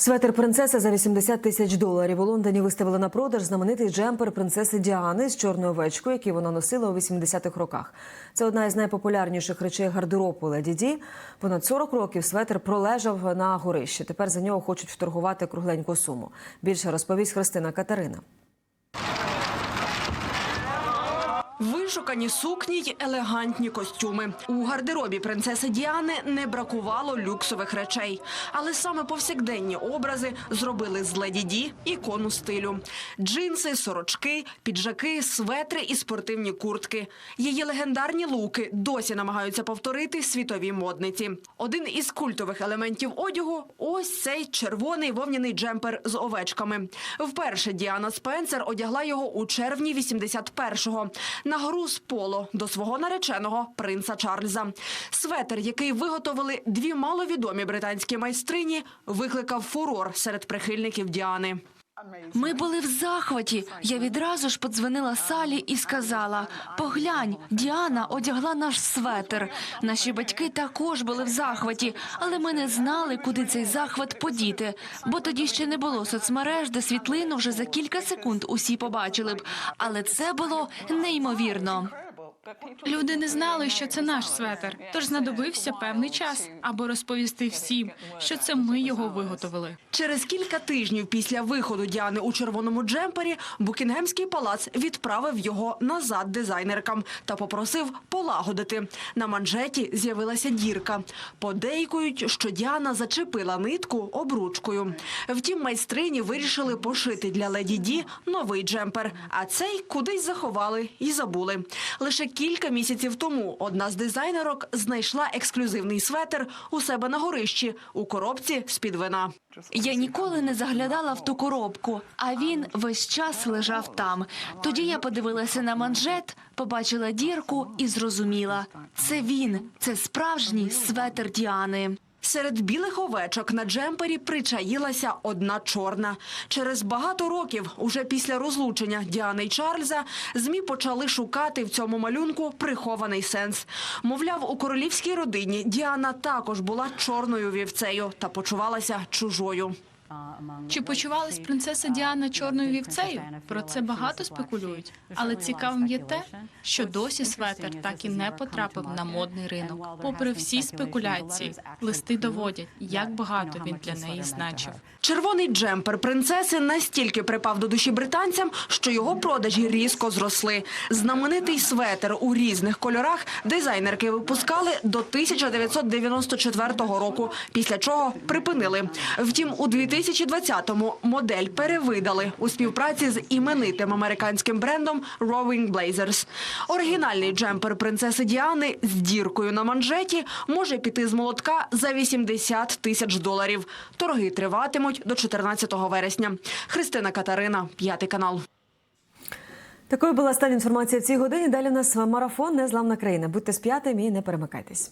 Светер принцеси за 80 тисяч доларів. У Лондоні виставили на продаж знаменитий джемпер принцеси Діани з чорною овечкою, який вона носила у 80-х роках. Це одна із найпопулярніших речей гардеробу Леді Ді. Понад 40 років светер пролежав на горищі. Тепер за нього хочуть вторгувати кругленьку суму. Більше розповість Христина Катерина. Вишукані сукні й елегантні костюми. У гардеробі принцеси Діани не бракувало люксових речей. Але саме повсякденні образи зробили з Леді Ді ікону стилю. Джинси, сорочки, піджаки, светри і спортивні куртки. Її легендарні луки досі намагаються повторити світові модниці. Один із культових елементів одягу – ось цей червоний вовняний джемпер з овечками. Вперше Діана Спенсер одягла його у червні 81-го на гру з поло до свого нареченого принца Чарльза. Светер, який виготовили дві маловідомі британські майстрині, викликав фурор серед прихильників Діани. Ми були в захваті. Я відразу ж подзвонила Салі і сказала: поглянь, Діана одягла наш светр. Наші батьки також були в захваті, але ми не знали, куди цей захват подіти. Бо тоді ще не було соцмереж, де світлину вже за кілька секунд усі побачили б. Але це було неймовірно. Люди не знали, що це наш светер, тож знадобився певний час, аби розповісти всім, що це ми його виготовили. Через кілька тижнів після виходу Діани у червоному джемпері Букінгемський палац відправив його назад дизайнеркам та попросив полагодити. На манжеті з'явилася дірка. Подейкують, що Діана зачепила нитку обручкою. Втім, майстрині вирішили пошити для леді Ді новий джемпер, а цей кудись заховали і забули. Лише кілька місяців тому одна з дизайнерок знайшла ексклюзивний светр у себе на горищі у коробці з-під вина. Я ніколи не заглядала в ту коробку, а він весь час лежав там. Тоді я подивилася на манжет, побачила дірку і зрозуміла: це він, це справжній светер Діани. Серед білих овечок на джемпері причаїлася одна чорна. Через багато років, уже після розлучення Діани й Чарльза, змі почали шукати в цьому малюнку прихований сенс. Мовляв, у королівській родині Діана також була чорною вівцею та почувалася чужою. Чи почувалась принцеса Діана чорною вівцею? Про це багато спекулюють. Але цікавим є те, що досі светер так і не потрапив на модний ринок. Попри всі спекуляції, листи доводять, як багато він для неї значив. Червоний джемпер принцеси настільки припав до душі британцям, що його продажі різко зросли. Знаменитий светер у різних кольорах дизайнерки випускали до 1994 року, після чого припинили. Втім, у 2020-му модель перевидали у співпраці з іменитим американським брендом Rowing Blazers. Оригінальний джемпер принцеси Діани з діркою на манжеті може піти з молотка за 80 тисяч доларів. Торги триватимуть до 14 вересня. Христина Катерина, п'ятий канал. Такою була остання інформація в цій годині. Далі у нас марафон Незламна країна. Будьте з п'ятим і не перемикайтесь.